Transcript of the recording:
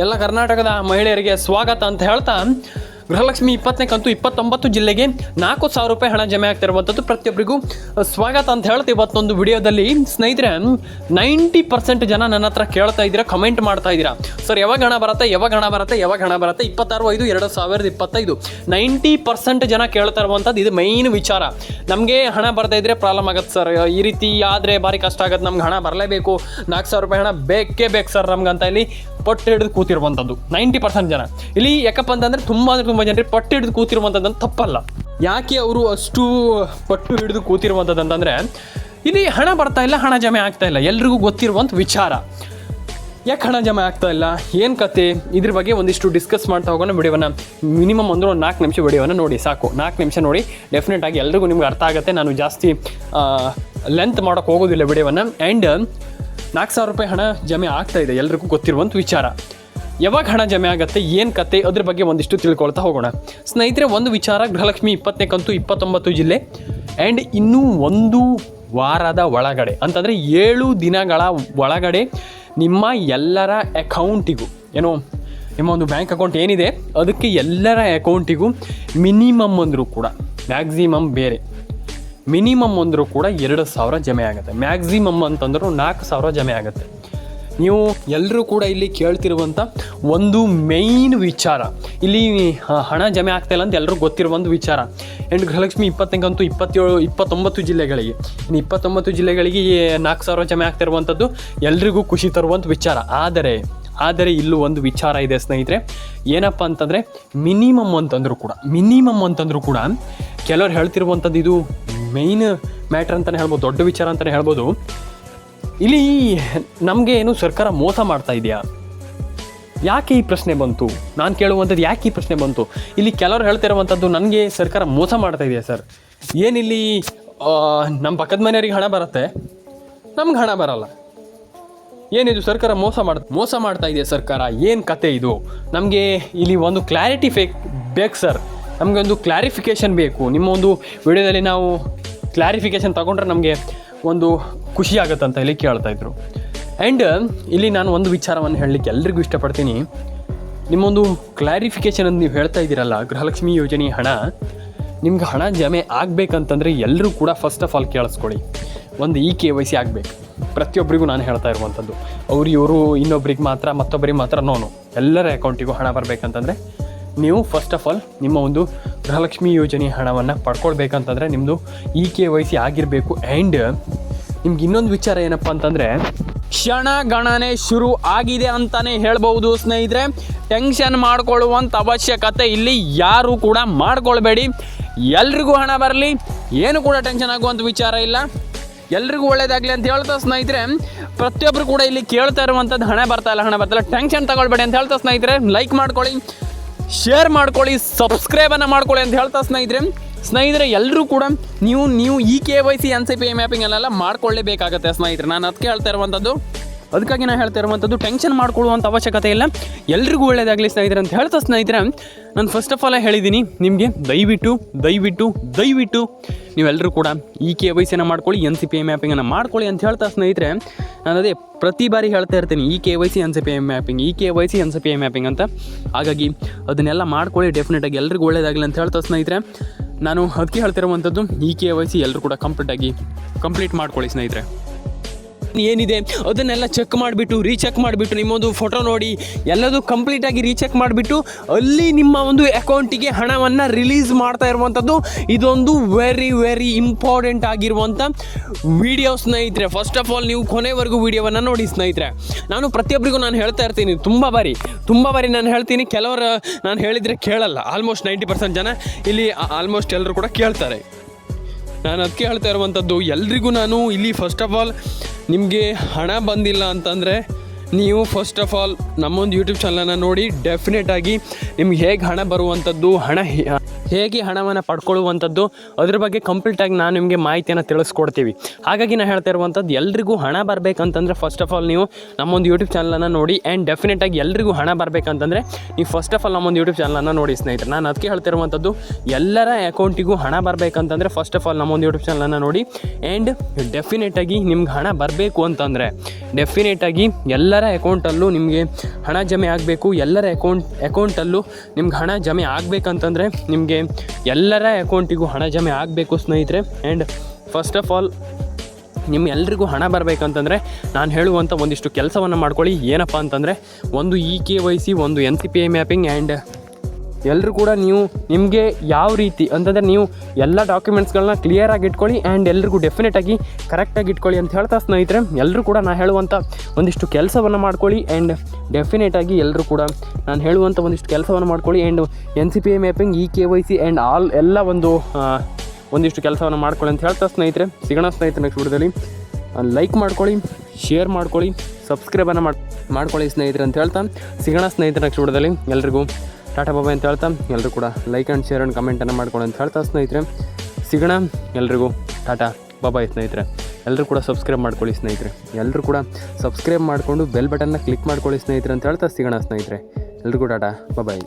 ಎಲ್ಲ ಕರ್ನಾಟಕದ ಮಹಿಳೆಯರಿಗೆ ಸ್ವಾಗತ ಅಂತ ಹೇಳ್ತಾ, ಗೃಹಲಕ್ಷ್ಮಿ ಇಪ್ಪತ್ತನೇ ಕಂತು ಇಪ್ಪತ್ತೊಂಬತ್ತು ಜಿಲ್ಲೆಗೆ ನಾಲ್ಕು ಸಾವಿರ ರೂಪಾಯಿ ಹಣ ಜಮೆ ಆಗ್ತಿರುವಂಥದ್ದು ಪ್ರತಿಯೊಬ್ಬರಿಗೂ ಸ್ವಾಗತ ಅಂತ ಹೇಳ್ತಾ ಇವತ್ತೊಂದು ವಿಡಿಯೋದಲ್ಲಿ. ಸ್ನೇಹಿತರೆ, ನೈಂಟಿ ಪರ್ಸೆಂಟ್ ಜನ ನನ್ನ ಹತ್ರ ಕೇಳ್ತಾ ಇದ್ದೀರಾ, ಕಮೆಂಟ್ ಮಾಡ್ತಾ ಇದ್ದೀರಾ? ಸರ್, ಯಾವಾಗ ಹಣ ಬರುತ್ತೆ, ಯಾವಾಗ ಹಣ ಬರುತ್ತೆ, ಯಾವಾಗ ಹಣ ಬರುತ್ತೆ? ಇಪ್ಪತ್ತಾರು ಐದು, ಎರಡು ಸಾವಿರದ ಇಪ್ಪತ್ತೈದು. ನೈಂಟಿ ಪರ್ಸೆಂಟ್ ಜನ ಕೇಳ್ತಾ ಇರುವಂಥದ್ದು ಇದು ಮೈನ್ ವಿಚಾರ. ನಮಗೆ ಹಣ ಬರ್ತಾ ಇದ್ರೆ ಪ್ರಾಬ್ಲಮ್ ಆಗುತ್ತೆ ಸರ್. ಈ ರೀತಿ ಆದರೆ ಭಾರಿ ಕಷ್ಟ ಆಗುತ್ತೆ. ನಮ್ಗೆ ಹಣ ಬರಲೇಬೇಕು. ನಾಲ್ಕು ಸಾವಿರ ರೂಪಾಯಿ ಹಣ ಬೇಕೇ ಬೇಕು ಸರ್ ನಮ್ಗೆ ಅಂತ ಇಲ್ಲಿ. ಪಟ್ಟು ಹಿಡಿದು ಕೂತಿರುವಂಥದ್ದು ನೈಂಟಿ ಪರ್ಸೆಂಟ್ ಜನ. ಇಲ್ಲಿ ಯಾಕಪ್ಪ ಅಂತಂದ್ರೆ ತುಂಬ ಅಂದರೆ ತುಂಬ ಜನರಿಗೆ ಪಟ್ಟು ಹಿಡಿದು ಕೂತಿರುವಂಥದ್ದು ತಪ್ಪಲ್ಲ. ಯಾಕೆ ಅವರು ಅಷ್ಟು ಪಟ್ಟು ಹಿಡಿದು ಕೂತಿರುವಂಥದ್ದು ಅಂತಂದರೆ ಇಲ್ಲಿ ಹಣ ಬರ್ತಾ ಇಲ್ಲ, ಹಣ ಜಮೆ ಆಗ್ತಾ ಇಲ್ಲ. ಎಲ್ರಿಗೂ ಗೊತ್ತಿರುವಂಥ ವಿಚಾರ. ಯಾಕೆ ಹಣ ಜಮೆ ಆಗ್ತಾ ಇಲ್ಲ? ಏನು ಕತೆ? ಇದ್ರ ಬಗ್ಗೆ ಒಂದಿಷ್ಟು ಡಿಸ್ಕಸ್ ಮಾಡ್ತಾ ಹೋಗೋಣ ವಿಡಿಯೋನ ಮಿನಿಮಮ್ ಅಂದ್ರೆ ಒಂದು ನಾಲ್ಕು ನಿಮಿಷ ವಿಡಿಯೋನ ನೋಡಿ, ಸಾಕು. ನಾಲ್ಕು ನಿಮಿಷ ನೋಡಿ ಡೆಫಿನೆಟ್ ಆಗಿ ಎಲ್ರಿಗೂ ನಿಮ್ಗೆ ಅರ್ಥ ಆಗುತ್ತೆ. ನಾನು ಜಾಸ್ತಿ ಲೆಂತ್ ಮಾಡೋಕ್ಕೆ ಹೋಗೋದಿಲ್ಲ ವಿಡಿಯೋವನ್ನು. ಆ್ಯಂಡ್ ನಾಲ್ಕು ಸಾವಿರ ರೂಪಾಯಿ ಹಣ ಜಮೆ ಆಗ್ತಾ ಇದೆ, ಎಲ್ರಿಗೂ ಗೊತ್ತಿರುವಂಥ ವಿಚಾರ. ಯಾವಾಗ ಹಣ ಜಮೆ ಆಗುತ್ತೆ, ಏನು ಕತೆ, ಅದ್ರ ಬಗ್ಗೆ ಒಂದಿಷ್ಟು ತಿಳ್ಕೊಳ್ತಾ ಹೋಗೋಣ. ಸ್ನೇಹಿತರೆ, ಒಂದು ವಿಚಾರ, ಗೃಹಲಕ್ಷ್ಮಿ ಇಪ್ಪತ್ತನೇ ಕಂತು ಇಪ್ಪತ್ತೊಂಬತ್ತು ಜಿಲ್ಲೆ ಆ್ಯಂಡ್ ಇನ್ನೂ ಒಂದು ವಾರದ ಒಳಗಡೆ, ಅಂತಂದರೆ ಏಳು ದಿನಗಳ ಒಳಗಡೆ ನಿಮ್ಮ ಎಲ್ಲರ ಅಕೌಂಟಿಗೂ, ಏನೋ, ನಿಮ್ಮ ಒಂದು ಬ್ಯಾಂಕ್ ಅಕೌಂಟ್ ಏನಿದೆ, ಅದಕ್ಕೆ ಎಲ್ಲರ ಅಕೌಂಟಿಗೂ ಮಿನಿಮಮ್ ಅಂದರೂ ಕೂಡ, ಮ್ಯಾಕ್ಸಿಮಮ್ ಬೇರೆ. ಮಿನಿಮಮ್ ಅಂದರೂ ಕೂಡ ಎರಡು ಸಾವಿರ ಜಮೆ ಆಗುತ್ತೆ. ಮ್ಯಾಕ್ಸಿಮಮ್ ಅಂತಂದ್ರೂ ನಾಲ್ಕು ಸಾವಿರ ಜಮೆ ಆಗುತ್ತೆ. ನೀವು ಎಲ್ಲರೂ ಕೂಡ ಇಲ್ಲಿ ಕೇಳ್ತಿರುವಂಥ ಒಂದು ಮೇಯ್ನ್ ವಿಚಾರ. ಇಲ್ಲಿ ಹಣ ಜಮೆ ಆಗ್ತಾ ಇಲ್ಲ ಅಂತ ಎಲ್ಲರೂ ಗೊತ್ತಿರೋ ವಿಚಾರ. ಎಂಡ್ ಗೃಹಲಕ್ಷ್ಮಿ ಇಪ್ಪತ್ತಂಕಂತೂ ಇಪ್ಪತ್ತೇಳು, ಇಪ್ಪತ್ತೊಂಬತ್ತು ಜಿಲ್ಲೆಗಳಿಗೆ, ಇನ್ನು ಇಪ್ಪತ್ತೊಂಬತ್ತು ಜಿಲ್ಲೆಗಳಿಗೆ ನಾಲ್ಕು ಸಾವಿರ ಜಮೆ ಆಗ್ತಿರುವಂಥದ್ದು ಎಲ್ರಿಗೂ ಖುಷಿ ತರುವಂಥ ವಿಚಾರ. ಆದರೆ ಆದರೆ ಇಲ್ಲೂ ಒಂದು ವಿಚಾರ ಇದೆ ಸ್ನೇಹಿತರೆ. ಏನಪ್ಪ ಅಂತಂದರೆ, ಮಿನಿಮಮ್ ಅಂತಂದರೂ ಕೂಡ, ಮಿನಿಮಮ್ ಅಂತಂದರೂ ಕೂಡ ಕೆಲವರು ಹೇಳ್ತಿರುವಂಥದ್ದು ಇದು ಮೇಯ್ನ್ ಮ್ಯಾಟ್ರ್ ಅಂತಲೇ ಹೇಳ್ಬೋದು, ದೊಡ್ಡ ವಿಚಾರ ಅಂತಲೇ ಹೇಳ್ಬೋದು. ಇಲ್ಲಿ ನಮಗೆ ಏನು ಸರ್ಕಾರ ಮೋಸ ಮಾಡ್ತಾ ಇದೆಯಾ? ಯಾಕೆ ಈ ಪ್ರಶ್ನೆ ಬಂತು? ನಾನು ಕೇಳುವಂಥದ್ದು ಯಾಕೆ ಈ ಪ್ರಶ್ನೆ ಬಂತು? ಇಲ್ಲಿ ಕೆಲವರು ಹೇಳ್ತಿರುವಂಥದ್ದು ನನಗೆ ಸರ್ಕಾರ ಮೋಸ ಮಾಡ್ತಾ ಇದೆಯಾ ಸರ್? ಏನಿಲ್ಲಿ ನಮ್ಮ ಪಕ್ಕದ ಮನೆಯವರಿಗೆ ಹಣ ಬರುತ್ತೆ? ನಮ್ಗೆ ಹಣ ಬರಲ್ಲ. ಏನಿದು ಸರ್ಕಾರ ಮೋಸ ಮಾಡ, ಮೋಸ ಮಾಡ್ತಾ ಇದೆಯಾ ಸರ್ಕಾರ? ಏನು ಕತೆ ಇದು? ನಮಗೆ ಇಲ್ಲಿ ಒಂದು ಕ್ಲಾರಿಟಿ ಫೇಕ್ ಬೇಕು ಸರ್. ನಮಗೆ ಒಂದು ಕ್ಲಾರಿಫಿಕೇಶನ್ ಬೇಕು. ನಿಮ್ಮ ಒಂದು ವಿಡಿಯೋದಲ್ಲಿ ನಾವು ಕ್ಲಾರಿಫಿಕೇಷನ್ ತಗೊಂಡ್ರೆ ನಮಗೆ ಒಂದು ಖುಷಿ ಆಗುತ್ತೆ ಅಂತ ಹೇಳಿ ಕೇಳ್ತಾ ಇದ್ರು. ಆ್ಯಂಡ್ ಇಲ್ಲಿ ನಾನು ಒಂದು ವಿಚಾರವನ್ನು ಹೇಳಲಿಕ್ಕೆ ಎಲ್ರಿಗೂ ಇಷ್ಟಪಡ್ತೀನಿ. ನಿಮ್ಮೊಂದು ಕ್ಲಾರಿಫಿಕೇಶನ್ ಅಂತ ನೀವು ಹೇಳ್ತಾ ಇದ್ದೀರಲ್ಲ, ಗೃಹಲಕ್ಷ್ಮಿ ಯೋಜನೆ ಹಣ, ನಿಮ್ಗೆ ಹಣ ಜಮೆ ಆಗಬೇಕಂತಂದರೆ ಎಲ್ಲರೂ ಕೂಡ ಫಸ್ಟ್ ಆಫ್ ಆಲ್ ಕೇಳಿಸ್ಕೊಳ್ಳಿ. ಒಂದು ಇ ಕೆ ವೈ ಸಿ ಆಗಬೇಕು. ಪ್ರತಿಯೊಬ್ಬರಿಗೂ ನಾನು ಹೇಳ್ತಾ ಇರುವಂಥದ್ದು. ಅವ್ರು, ಇವರು ಇನ್ನೊಬ್ರಿಗೆ ಮಾತ್ರ, ಮತ್ತೊಬ್ಬರಿಗೆ ಮಾತ್ರ ನೋನು ಎಲ್ಲರ ಅಕೌಂಟಿಗೂ ಹಣ ಬರಬೇಕಂತಂದರೆ ನೀವು ಫಸ್ಟ್ ಆಫ್ ಆಲ್ ನಿಮ್ಮ ಒಂದು ಗೃಹಲಕ್ಷ್ಮಿ ಯೋಜನೆ ಹಣವನ್ನು ಪಡ್ಕೊಳ್ಬೇಕಂತಂದರೆ ನಿಮ್ಮದು ಇ ಕೆ ವೈ ಸಿ ಆಗಿರಬೇಕು ಆ್ಯಂಡ್ ನಿಮ್ಗೆ ಇನ್ನೊಂದು ವಿಚಾರ ಏನಪ್ಪ ಅಂತಂದರೆ ಕ್ಷಣ ಗಣನೆ ಶುರು ಆಗಿದೆ ಅಂತಲೇ ಹೇಳ್ಬೋದು ಸ್ನೇಹಿತರೆ. ಟೆನ್ಷನ್ ಮಾಡ್ಕೊಳ್ಳುವಂಥ ಅವಶ್ಯಕತೆ ಇಲ್ಲಿ ಯಾರೂ ಕೂಡ ಮಾಡ್ಕೊಳ್ಬೇಡಿ. ಎಲ್ರಿಗೂ ಹಣ ಬರಲಿ, ಏನು ಕೂಡ ಟೆನ್ಷನ್ ಆಗುವಂಥ ವಿಚಾರ ಇಲ್ಲ. ಎಲ್ರಿಗೂ ಒಳ್ಳೇದಾಗಲಿ ಅಂತ ಹೇಳ್ತಾ ಸ್ನೇಹಿತರೆ. ಪ್ರತಿಯೊಬ್ಬರು ಕೂಡ ಇಲ್ಲಿ ಕೇಳ್ತಾ ಇರುವಂಥದ್ದು ಹಣ ಬರ್ತಾ ಇಲ್ಲ, ಹಣ ಬರ್ತಾ ಇಲ್ಲ. ಟೆನ್ಷನ್ ತಗೊಳ್ಬೇಡಿ ಅಂತ ಹೇಳ್ತಾ ಸ್ನೇಹಿತರೆ. ಲೈಕ್ ಮಾಡ್ಕೊಳ್ಳಿ. ಶೇರ್ ಮಾಡ್ಕೊಳ್ಳಿ ಸಬ್ಸ್ಕ್ರೈಬನ್ನು ಮಾಡ್ಕೊಳ್ಳಿ ಅಂತ ಹೇಳ್ತಾ ಸ್ನೇಹಿತರೆ. ಸ್ನೇಹಿತರೆ ಎಲ್ಲರೂ ಕೂಡ ನೀವು ನೀವು E K Y C N C P mapping ಅಲ್ಲೆಲ್ಲ ಮಾಡ್ಕೊಳ್ಳೇಬೇಕಾಗತ್ತೆ ಸ್ನೇಹಿತರೆ. ನಾನು ಅದಕ್ಕೆ ಹೇಳ್ತಾ ಇರುವಂಥದ್ದು ಅದಕ್ಕಾಗಿ ನಾನು ಹೇಳ್ತಾ ಇರುವಂಥದ್ದು ಟೆನ್ಷನ್ ಮಾಡ್ಕೊಳ್ಳುವಂಥ ಅವಶ್ಯಕತೆ ಇಲ್ಲ. ಎಲ್ರಿಗೂ ಒಳ್ಳೇದಾಗಲಿ ಸ್ನೇಹಿತರೆ ಅಂತ ಹೇಳ್ತಾ ಸ್ನೇಹಿತರೆ, ನಾನು ಫಸ್ಟ್ ಆಫ್ ಆಲ್ ಹೇಳಿದ್ದೀನಿ, ನಿಮಗೆ ದಯವಿಟ್ಟು ದಯವಿಟ್ಟು ದಯವಿಟ್ಟು ನೀವೆಲ್ಲರೂ ಕೂಡ ಈ ಕೆ ವೈ ಸಿನ ಮಾಡ್ಕೊಳ್ಳಿ ಎನ್ ಸಿ ಪಿ ಎಂ ಮ್ಯಾಪಿಂಗನ್ನು ಮಾಡ್ಕೊಳ್ಳಿ ಅಂತ ಹೇಳ್ತಾ ಸ್ನೇಹಿತರೆ. ನಾನು ಅದೇ ಪ್ರತಿ ಬಾರಿ ಹೇಳ್ತಾ ಇರ್ತೀನಿ, E K Y C N C P M mapping E K Y C N C P M mapping ಅಂತ. ಹಾಗಾಗಿ ಅದನ್ನೆಲ್ಲ ಮಾಡ್ಕೊಳ್ಳಿ ಡೆಫಿನೆಟಾಗಿ ಎಲ್ರಿಗೂ ಒಳ್ಳೇದಾಗಲಿ ಅಂತ ಹೇಳ್ತಾ ಸ್ನೇಹಿತರೆ. ನಾನು ಅದಕ್ಕೆ ಹೇಳ್ತಿರುವಂಥದ್ದು ಈ ಕೆ ವೈ ಸಿ ಎಲ್ಲರೂ ಕೂಡ ಕಂಪ್ಲೀಟಾಗಿ ಕಂಪ್ಲೀಟ್ ಮಾಡ್ಕೊಳ್ಳಿ ಸ್ನೇಹಿತರೆ. ಏನಿದೆ ಅದನ್ನೆಲ್ಲ ಚೆಕ್ ಮಾಡಿಬಿಟ್ಟು ರೀಚೆಕ್ ಮಾಡಿಬಿಟ್ಟು, ನಿಮ್ಮೊಂದು ಫೋಟೋ ನೋಡಿ, ಎಲ್ಲದೂ ಕಂಪ್ಲೀಟಾಗಿ ರೀಚೆಕ್ ಮಾಡಿಬಿಟ್ಟು, ಅಲ್ಲಿ ನಿಮ್ಮ ಒಂದು ಅಕೌಂಟಿಗೆ ಹಣವನ್ನು ರಿಲೀಸ್ ಮಾಡ್ತಾ ಇರುವಂಥದ್ದು, ಇದೊಂದು ವೆರಿ ವೆರಿ ಇಂಪಾರ್ಟೆಂಟ್ ಆಗಿರುವಂಥ ವಿಡಿಯೋ ಸ್ನೇಹಿತರೆ. ಫಸ್ಟ್ ಆಫ್ ಆಲ್ ನೀವು ಕೊನೆವರೆಗೂ ವಿಡಿಯೋವನ್ನು ನೋಡಿ ಸ್ನೇಹಿತರೆ. ನಾನು ಪ್ರತಿಯೊಬ್ಬರಿಗೂ ನಾನು ಹೇಳ್ತಾ ಇರ್ತೀನಿ, ತುಂಬ ಬಾರಿ ತುಂಬ ಬಾರಿ ನಾನು ಹೇಳ್ತೀನಿ, ಕೆಲವರು ನಾನು ಹೇಳಿದರೆ ಕೇಳಲ್ಲ. ಆಲ್ಮೋಸ್ಟ್ ನೈಂಟಿ ಪರ್ಸೆಂಟ್ ಜನ ಇಲ್ಲಿ ಆಲ್ಮೋಸ್ಟ್ ಎಲ್ಲರೂ ಕೂಡ ಕೇಳ್ತಾರೆ. ನಾನು ಅದಕ್ಕೆ ಹೇಳ್ತಾ ಇರುವಂಥದ್ದು, ಎಲ್ರಿಗೂ ನಾನು ಇಲ್ಲಿ ಫಸ್ಟ್ ಆಫ್ ಆಲ್ ನಿಮಗೆ ಹಣ ಬಂದಿಲ್ಲ ಅಂತಂದರೆ ನೀವು ಫಸ್ಟ್ ಆಫ್ ಆಲ್ ನಮ್ಮೊಂದು ಯೂಟ್ಯೂಬ್ ಚಾನಲನ್ನು ನೋಡಿ ಡೆಫಿನೆಟ್ ಆಗಿ ನಿಮ್ಗೆ ಹೇಗೆ ಹಣ ಬರುವಂಥದ್ದು ಹಣ ಹೇಗೆ ಹಣವನ್ನು ಪಡ್ಕೊಳ್ಳುವಂಥದ್ದು, ಅದ್ರ ಬಗ್ಗೆ ಕಂಪ್ಲೀಟಾಗಿ ನಾನು ನಿಮಗೆ ಮಾಹಿತಿಯನ್ನು ತಿಳಿಸ್ಕೊಡ್ತೀವಿ. ಹಾಗಾಗಿ ನಾನು ಹೇಳ್ತಾ ಇರುವಂಥದ್ದು, ಎಲ್ರಿಗೂ ಹಣ ಬರಬೇಕಂತಂದರೆ ಫಸ್ಟ್ ಆಫ್ ಆಲ್ ನೀವು ನಮ್ಮೊಂದು ಯೂಟ್ಯೂಬ್ ಚಾನಲನ್ನು ನೋಡಿ ಆ್ಯಂಡ್ ಡೆಫಿನೆಟಾಗಿ ಎಲ್ರಿಗೂ ಹಣ ಬರಬೇಕಂತಂದರೆ ನೀವು ಫಸ್ಟ್ ಆಫ್ ಆಲ್ ನಮ್ಮೊಂದು ಯೂಟ್ಯೂಬ್ ಚಾನಲನ್ನು ನೋಡಿ ಸ್ನೇಹಿತರೆ. ನಾನು ಅದಕ್ಕೆ ಹೇಳ್ತಿರುವಂಥದ್ದು ಎಲ್ಲರ ಅಕೌಂಟಿಗೂ ಹಣ ಬರಬೇಕಂತಂದರೆ ಫಸ್ಟ್ ಆಫ್ ಆಲ್ ನಮ್ಮೊಂದು ಯೂಟ್ಯೂಬ್ ಚಾನಲನ್ನು ನೋಡಿ ಆ್ಯಂಡ್ ಡೆಫಿನೆಟಾಗಿ ನಿಮ್ಗೆ ಹಣ ಬರಬೇಕು ಅಂತಂದರೆ ಡೆಫಿನೆಟಾಗಿ ಎಲ್ಲರ ಅಕೌಂಟಲ್ಲೂ ನಿಮಗೆ ಹಣ ಜಮೆ ಆಗಬೇಕು, ಎಲ್ಲರ ಅಕೌಂಟ್ ಅಕೌಂಟಲ್ಲೂ ನಿಮ್ಗೆ ಹಣ ಜಮೆ ಆಗಬೇಕಂತಂದರೆ ನಿಮಗೆ ಎಲ್ಲರ ಅಕೌಂಟಿಗೂ ಹಣ ಜಮೆ ಆಗಬೇಕು ಸ್ನೇಹಿತರೆ. ಆ್ಯಂಡ್ ಫಸ್ಟ್ ಆಫ್ ಆಲ್ ನಿಮ್ಮ ಎಲ್ರಿಗೂ ಹಣ ಬರಬೇಕಂತಂದರೆ ನಾನು ಹೇಳುವಂಥ ಒಂದಿಷ್ಟು ಕೆಲಸವನ್ನು ಮಾಡ್ಕೊಳ್ಳಿ. ಏನಪ್ಪ ಅಂತಂದರೆ, ಒಂದು ಇ ಕೆ ವೈ ಸಿ ಒಂದು N C P I mapping and ಎಲ್ಲರೂ ಕೂಡ ನೀವು ನಿಮಗೆ ಯಾವ ರೀತಿ, ಅಂತಂದರೆ ನೀವು ಎಲ್ಲ ಡಾಕ್ಯುಮೆಂಟ್ಸ್ಗಳನ್ನ ಕ್ಲಿಯರಾಗಿ ಇಟ್ಕೊಳ್ಳಿ ಆ್ಯಂಡ್ ಎಲ್ರಿಗೂ ಡೆಫಿನೆಟಾಗಿ ಕರೆಕ್ಟಾಗಿ ಇಟ್ಕೊಳ್ಳಿ ಅಂತ ಹೇಳ್ತಾ ಸ್ನೇಹಿತರೆ ಎಲ್ಲರೂ ಕೂಡ ನಾನು ಹೇಳುವಂಥ ಒಂದಿಷ್ಟು ಕೆಲಸವನ್ನು ಮಾಡ್ಕೊಳ್ಳಿ ಆ್ಯಂಡ್ ಡೆಫಿನೆಟಾಗಿ ಎಲ್ಲರೂ ಕೂಡ ನಾನು ಹೇಳುವಂಥ ಒಂದಿಷ್ಟು ಕೆಲಸವನ್ನು ಮಾಡ್ಕೊಳ್ಳಿ and N C P I mapping E K Y C and all ಎಲ್ಲ ಒಂದು ಒಂದಿಷ್ಟು ಕೆಲಸವನ್ನು ಮಾಡ್ಕೊಳ್ಳಿ ಅಂತ ಹೇಳ್ತಾ ಸ್ನೇಹಿತರೆ. ಸಿಗೋಣ ಸ್ನೇಹಿತರೆ ನೆಕ್ಸ್ಟ್ ವಿಡಿಯೋದಲ್ಲಿ. ಲೈಕ್ ಮಾಡ್ಕೊಳ್ಳಿ ಶೇರ್ ಮಾಡ್ಕೊಳ್ಳಿ ಸಬ್ಸ್ಕ್ರೈಬನ್ನು ಮಾಡಿ, ಮಾಡ್ಕೊಳ್ಳಿ ಸ್ನೇಹಿತರೆ ಅಂತ ಹೇಳ್ತಾ. ಸಿಗೋಣ ಸ್ನೇಹಿತರೆ ನೆಕ್ಸ್ಟ್ ವಿಡಿಯೋದಲ್ಲಿ. ಎಲ್ರಿಗೂ ಟಾಟಾ ಬಾಬಾ ಅಂತ ಹೇಳ್ತಾ ಎಲ್ಲರೂ ಕೂಡ ಲೈಕ್ ಆ್ಯಂಡ್ ಶೇರ್ ಆ್ಯಂಡ್ ಕಮೆಂಟನ್ನು ಮಾಡ್ಕೊಳ್ಳಿ ಅಂತ ಹೇಳ್ತಾ ಸ್ನೇಹಿತರೆ. ಸಿಗೋಣ ಎಲ್ರಿಗೂ ಟಾಟಾ ಬಾಬಾಯ್ ಸ್ನೇಹಿತರೆ. ಎಲ್ಲರೂ ಕೂಡ ಸಬ್ಸ್ಕ್ರೈಬ್ ಮಾಡ್ಕೊಳ್ಳಿ ಸ್ನೇಹಿತರೆ. ಎಲ್ಲರೂ ಕೂಡ ಸಬ್ಸ್ಕ್ರೈಬ್ ಮಾಡಿಕೊಂಡು ಬೆಲ್ ಬಟನ್ನ ಕ್ಲಿಕ್ ಮಾಡ್ಕೊಳ್ಳಿ ಸ್ನೇಹಿತರೆ ಅಂತ ಹೇಳ್ತಾ ಸಿಗೋಣ ಸ್ನೇಹಿತರೆ. ಎಲ್ರಿಗೂ ಟಾಟಾ ಬಾಬಾಯ್